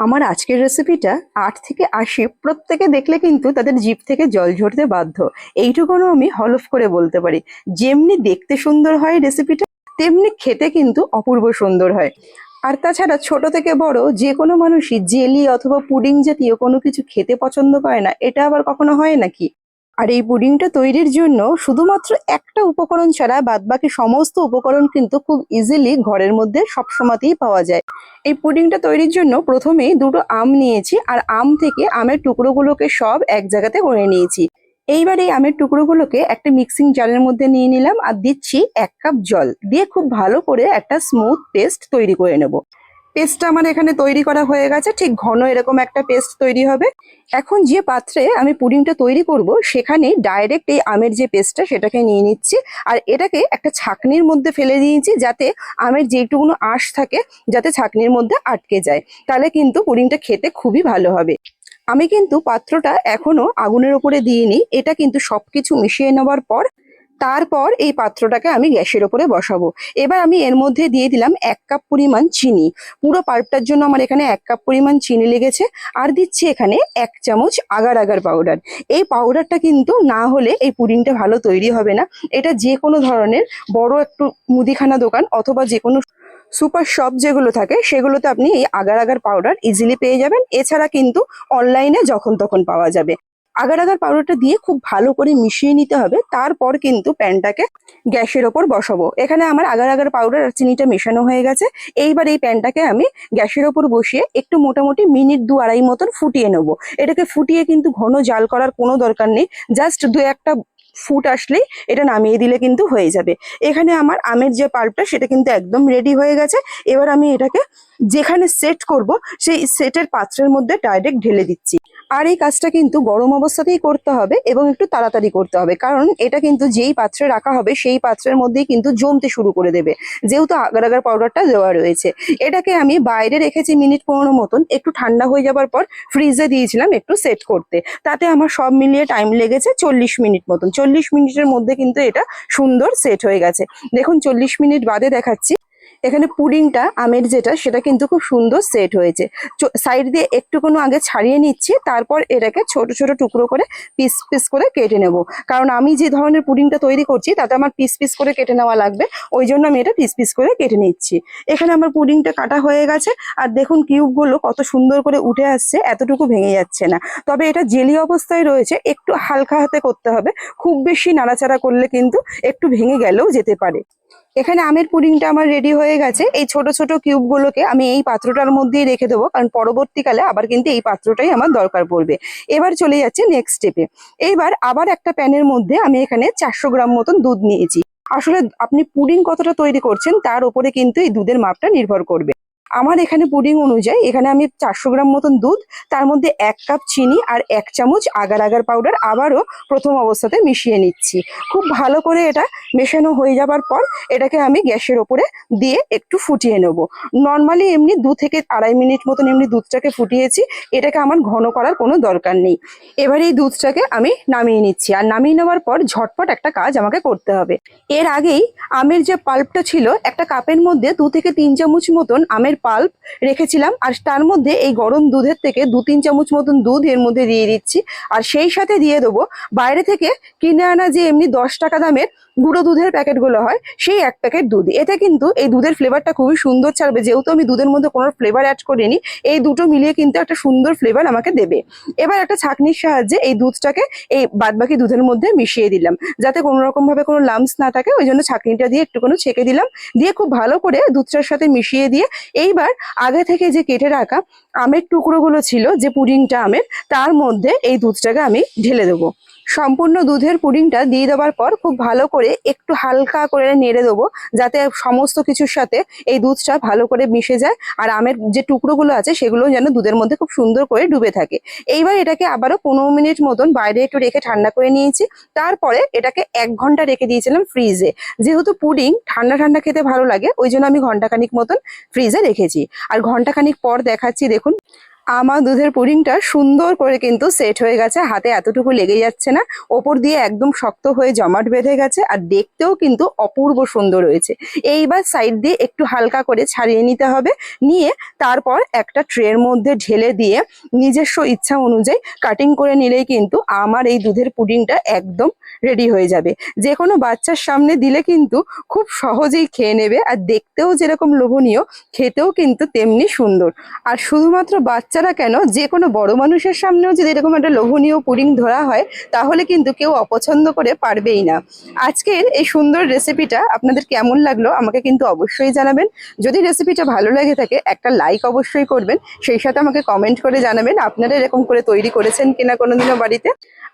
আমার আজকের রেসিপিটা আট থেকে আশি প্রত্যেকে দেখলে কিন্তু তাদের জিভ থেকে জল ঝরতে বাধ্য। এইটুকুনও আমি হলফ করে বলতে পারি। যেমনি দেখতে সুন্দর হয় রেসিপিটা তেমনি খেতে কিন্তু অপূর্ব সুন্দর হয়। আর তাছাড়া ছোট থেকে বড় যে কোনো মানুষই জেলি অথবা পুডিং জাতীয় কোনো কিছু খেতে পছন্দ করে না, এটা আবার কখনো হয় নাকি? আর এই পুডিংটা তৈরির জন্য শুধুমাত্র একটা উপকরণ ছাড়া বাদবাকি সমস্ত উপকরণ কিন্তু খুব ইজিলি ঘরের মধ্যে সবসময়তেই পাওয়া যায়। এই পুডিংটা তৈরির জন্য প্রথমেই দুটো আম নিয়েছি আর আম থেকে আমের টুকরোগুলোকে সব এক জায়গাতে করে নিয়েছি। এইবার এই আমের টুকরোগুলোকে একটা মিক্সিং জারের মধ্যে নিয়ে নিলাম আর দিচ্ছি এক কাপ জল। দিয়ে খুব ভালো করে একটা স্মুথ পেস্ট তৈরি করে নেব। পেস্টটা আমার এখানে তৈরি করা হয়ে গেছে, ঠিক ঘন এরকম একটা পেস্ট তৈরি হবে। এখন যে পাত্রে আমি পুডিংটা তৈরি করব, সেখানে ডাইরেক্ট এই আমের যে পেস্টটা সেটাকে নিয়ে নিচ্ছি। আর এটাকে একটা ছাকনির মধ্যে ফেলে দিয়েছি যাতে আমের যেটুকুনো আঁশ থাকে, যাতে ছাকনির মধ্যে আটকে যায়। তাহলে কিন্তু পুডিংটা খেতে খুবই ভালো হবে। আমি কিন্তু পাত্রটা এখনও আগুনের উপরে দিইনি, এটা কিন্তু সব কিছু মিশিয়ে নেওয়ার পর তারপর এই পাত্রটাকে আমি গ্যাসের ওপরে বসাবো। এবার আমি এর মধ্যে দিয়ে দিলাম এক কাপ পরিমাণ চিনি। পুরো পাল্পটার জন্য আমার এখানে এক কাপ পরিমাণ চিনি লেগেছে। আর দিচ্ছি এখানে এক চামচ আগার আগার পাউডার এই পাউডারটা কিন্তু না হলে এই পুডিংটা ভালো তৈরি হবে না। এটা যে কোনো ধরনের বড় একটু মুদিখানা দোকান অথবা যে কোনো সুপার শপ যেগুলো থাকে, সেগুলোতে আপনি এই আগার আগার পাউডার ইজিলি পেয়ে যাবেন। এছাড়া কিন্তু অনলাইনে যখন তখন পাওয়া যাবে। আগার আগার পাউডারটা দিয়ে খুব ভালো করে মিশিয়ে নিতে হবে। তারপর কিন্তু প্যানটাকে গ্যাসের ওপর বসাবো। এখানে আমার আগার আগার পাউডার আর চিনিটা মেশানো হয়ে গেছে। এইবার এই প্যানটাকে আমি গ্যাসের ওপর বসিয়ে একটু মোটামুটি মিনিট দু আড়াই মতন ফুটিয়ে নেব। এটাকে ফুটিয়ে কিন্তু ঘন জাল করার কোনো দরকার নেই। জাস্ট দু একটা ফুট আসলেই এটা নামিয়ে দিলে কিন্তু হয়ে যাবে। এখানে আমার আমের যে পাল্পটা, সেটা কিন্তু একদম রেডি হয়ে গেছে। এবার আমি এটাকে যেখানে সেট করব, সেই সেটের পাত্রের মধ্যে ডাইরেক্ট ঢেলে দিচ্ছি। আর এই কাজটা কিন্তু গরম অবস্থাতেই করতে হবে এবং একটু তাড়াতাড়ি করতে হবে। কারণ এটা কিন্তু যেই পাত্রে রাখা হবে, সেই পাত্রের মধ্যেই কিন্তু জমতে শুরু করে দেবে। যেহেতু আগার আগার পাউডারটা দেওয়া রয়েছে। এটাকে আমি বাইরে রেখেছি মিনিট পনেরো মতন। একটু ঠান্ডা হয়ে যাবার পর ফ্রিজে দিয়েছিলাম একটু সেট করতে। তাতে আমার সব মিলিয়ে টাইম লেগেছে চল্লিশ মিনিট মতন। চল্লিশ মিনিটের মধ্যে কিন্তু এটা সুন্দর সেট হয়ে গেছে। দেখুন চল্লিশ মিনিট বাদে দেখাচ্ছি। এখানে পুডিংটা আমের যেটা, সেটা কিন্তু খুব সুন্দর সেট হয়েছে। সাইড দিয়ে একটুকুনো আগে ছাড়িয়ে নিচ্ছি, তারপর এটাকে ছোট ছোট টুকরো করে পিস পিস করে কেটে নেব। কারণ আমি যে ধরনের পুডিংটা তৈরি করছি, তাতে আমার পিস পিস করে কেটে নেওয়া লাগবে, ওই জন্য আমি এটা পিস পিস করে কেটে নিচ্ছি। এখানে আমার পুডিংটা কাটা হয়ে গেছে, আর দেখুন কিউবগুলো কত সুন্দর করে উঠে আসছে, এতটুকু ভেঙে যাচ্ছে না। তবে এটা জেলি অবস্থায় রয়েছে, একটু হালকা হাতে করতে হবে, খুব বেশি নাড়াচাড়া করলে কিন্তু একটু ভেঙে গেলেও যেতে পারে। এখানে আমের পুডিংটা আমার রেডি হয়ে গেছে। এই ছোট ছোট কিউবগুলোকে আমি এই পাত্রটার মধ্যেই রেখে দেবো, কারণ পরবর্তীকালে আবার কিন্তু এই পাত্রটাই আমার দরকার পড়বে। এবার চলে যাচ্ছে নেক্সট স্টেপে এইবার আবার একটা প্যানের মধ্যে আমি এখানে চারশো গ্রাম মতন দুধ নিয়েছি। আসলে আপনি পুডিং কতটা তৈরি করছেন তার উপরে কিন্তু এই দুধের মাপটা নির্ভর করবে। আমার এখানে পুডিং অনুযায়ী এখানে আমি চারশো গ্রাম মতন দুধ, তার মধ্যে এক কাপ চিনি আর এক চামচ আগার আগার পাউডার আবারও প্রথম অবস্থাতে মিশিয়ে নিচ্ছি। খুব ভালো করে এটা মেশানো হয়ে যাবার পর এটাকে আমি গ্যাসের ওপরে দিয়ে একটু ফুটিয়ে নেব। নর্মালি এমনি দু থেকে আড়াই মিনিট মতন এমনি দুধটাকে ফুটিয়েছি, এটাকে আমার ঘন করার কোনো দরকার নেই। এবার এই দুধটাকে আমি নামিয়ে নিচ্ছি আর নামিয়ে নেওয়ার পর ঝটপট একটা কাজ আমাকে করতে হবে। এর আগেই আমের যে পাল্পটা ছিল, একটা কাপের মধ্যে দু থেকে তিন চামচ মতন আমের পাল্প রেখেছিলাম আর তার মধ্যে এই গরম দুধের থেকে দু তিন চামচ মতন দুধ এর মধ্যে দিয়ে দিচ্ছি। আর সেই সাথে দিয়ে দেবো বাইরে থেকে কিনে আনা যে এমনি দশ টাকা দামের গুঁড়ো দুধের প্যাকেটগুলো হয়, সেই এক প্যাকেট দুধ। এতে কিন্তু এই দুধের ফ্লেভারটা খুবই সুন্দর ছাড়বে। যেহেতু আমি দুধের মধ্যে কোনো ফ্লেভার অ্যাড করিনি, এই দুটো মিলিয়ে কিন্তু একটা সুন্দর ফ্লেভার আমাকে দেবে। এবার একটা ছাঁকনির সাহায্যে এই দুধটাকে এই বাদবাকি দুধের মধ্যে মিশিয়ে দিলাম। যাতে কোনো রকম ভাবে কোনো লামস না থাকে, ওই জন্য ছাঁকনিটা দিয়ে একটুখানি ছেঁকে দিলাম। দিয়ে খুব ভালো করে দুধটার সাথে মিশিয়ে দিয়ে এইবার আগে থেকে যে কেটে রাখা আমের টুকরোগুলো ছিল, যে পুডিংটা আমের, তার মধ্যে এই দুধটাকে আমি ঢেলে দেবো। সম্পূর্ণ দুধের পুডিংটা দিয়ে দেওয়ার পর খুব ভালো করে একটু হালকা করে নেড়ে দেবো, যাতে সমস্ত কিছুর সাথে এই দুধটা ভালো করে মিশে যায়। আর আমের যে টুকরোগুলো আছে সেগুলো যেন দুধের মধ্যে খুব সুন্দর করে ডুবে থাকে। এইবার এটাকে আবারও পনেরো মিনিট মতন বাইরে একটু রেখে ঠান্ডা করে নিয়েছি। তারপরে এটাকে এক ঘণ্টা রেখে দিয়েছিলাম ফ্রিজে। যেহেতু পুডিং ঠান্ডা ঠান্ডা খেতে ভালো লাগে, ওই জন্য আমি ঘন্টাখানিক মতন ফ্রিজে রেখেছি। আর ঘন্টাখানিক পর দেখাচ্ছি, দেখুন। আমার দুধের পুডিংটা সুন্দর করে কিন্তু সেট হয়ে গেছে, হাতে এতটুকু লেগে যাচ্ছে না। ওপর দিয়ে একদম শক্ত হয়ে জমাট বেঁধে গেছে আর দেখতেও কিন্তু অপূর্ব সুন্দর হয়েছে। এইবার সাইড দিয়ে একটু হালকা করে ছাড়িয়ে নিতে হবে। নিয়ে তারপর একটা ট্রের মধ্যে ঢেলে দিয়ে নিজস্ব ইচ্ছা অনুযায়ী কাটিং করে নিলেই কিন্তু আমার এই দুধের পুডিংটা একদম রেডি হয়ে যাবে। যে কোনো বাচ্চার সামনে দিলে কিন্তু খুব সহজেই খেয়ে নেবে আর দেখতেও যেরকম লোভনীয়, খেতেও কিন্তু তেমনি সুন্দর। আর শুধুমাত্র বাচ্চারা কেন? যে কোনো বড় মানুষের সামনেও যদি এরকম একটা লোভনীয় পুডিং ধরা হয়, তাহলে কিন্তু কেউ অপছন্দ করে পারবেই না। আজকের এই সুন্দর রেসিপিটা আপনাদের কেমন লাগল, আমাকে কিন্তু অবশ্যই জানাবেন। যদি রেসিপিটা ভালো লাগে থাকে, একটা লাইক অবশ্যই করবেন। সেই সাথে আমাকে কমেন্ট করে জানাবেন, আপনারা এরকম করে তৈরি করেছেন কিনা কোনোদিনও বাড়িতে।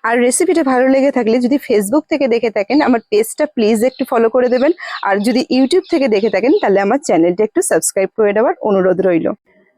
আর রেসিপিটা ভালো লেগে থাকলে যদি ফেসবুক থেকে দেখে থাকেন, আমার পেজটা প্লিজ একটু ফলো করে দেবেন। আর যদি ইউটিউব থেকে দেখে থাকেন, তাহলে আমার চ্যানেলটা একটু সাবস্ক্রাইব করে দেওয়ার অনুরোধ রইল।